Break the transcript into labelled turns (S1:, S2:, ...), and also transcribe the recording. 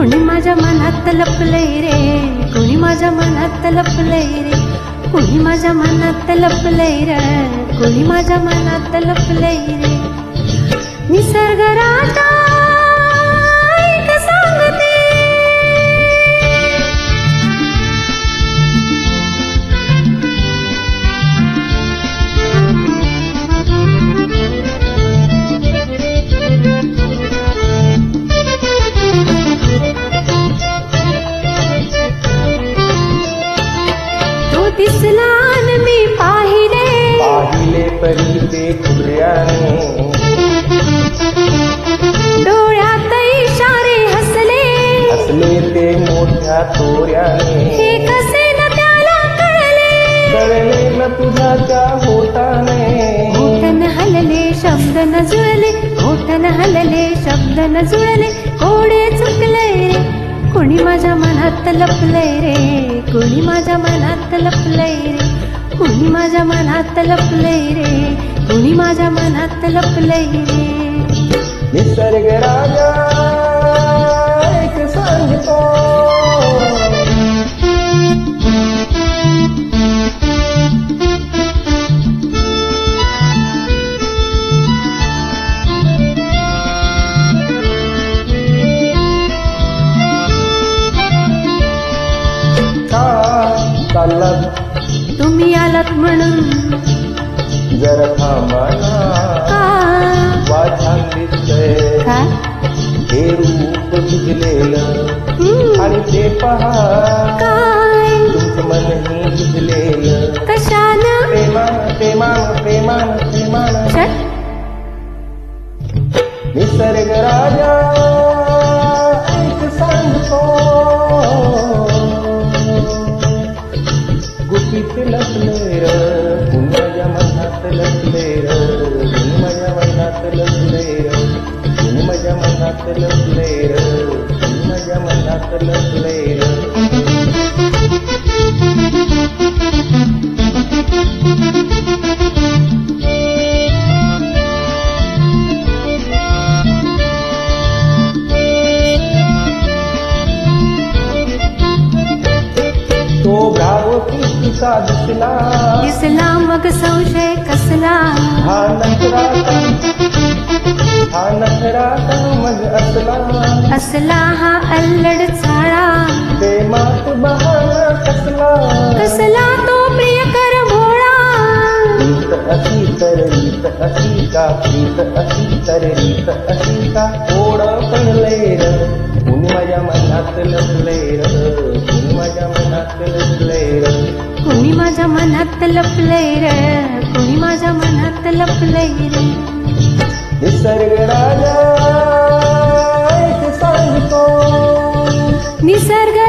S1: मनात लपलंय रे? कोणी माझ्या मनात लपलंय रे? कोणी माझ्या मनात लपलंय रे? कोणी माझ्या मनात लपलंय रे? निसर्ग
S2: परी ते खुर्याने.
S1: डोळ्यात इशारे हसले.
S2: असले ते मोठ्या तोऱ्याने.
S1: हे कसे न त्याला कळले?
S2: कळले न तुझ्या त्या होताने.
S1: घोटन हलले शब्द न जुळले. घोटन हलले शब्द न जुळले. कोडे चुकले. कोणी माझ्या मनात लपलंय रे? कोणी माझ्या मनात लपलंय रे? कुणी माझ्या मनात लपलंय रे? कुणी माझ्या मनात लपलंय रे?
S2: निसर्ग राजा एक सांगतो. का चालला
S1: तुम्ही आलात म्हणून.
S2: जर हे रूप
S1: हम्म,
S2: आणि ते पहा.
S1: काय?
S2: तुमचं मनही भिजलेलं
S1: कशानं?
S2: प्रेमान प्रेमान प्रेमान प्रेमान निसर्ग राजा. गुपित लपले र कुणी माझ्या तिचा दिसला
S1: दिसला मग संशय कसला?
S2: हा नखराता हा नखराता मग असला?
S1: असला हा अल्लड चाळा
S2: प्रेमात बहाना कसला?
S1: कसला तो प्रियकर भोळा?
S2: रीत अशी तर रीत अशी का? रीत अशी तर रीत अशी का? ओढ र. कुणी माझ्या मनात लपले र मनात
S1: लपलंय रे. कोणी माझ्या मनात लपलंय रे.
S2: निसर्ग राजा सांगतो.
S1: निसर्ग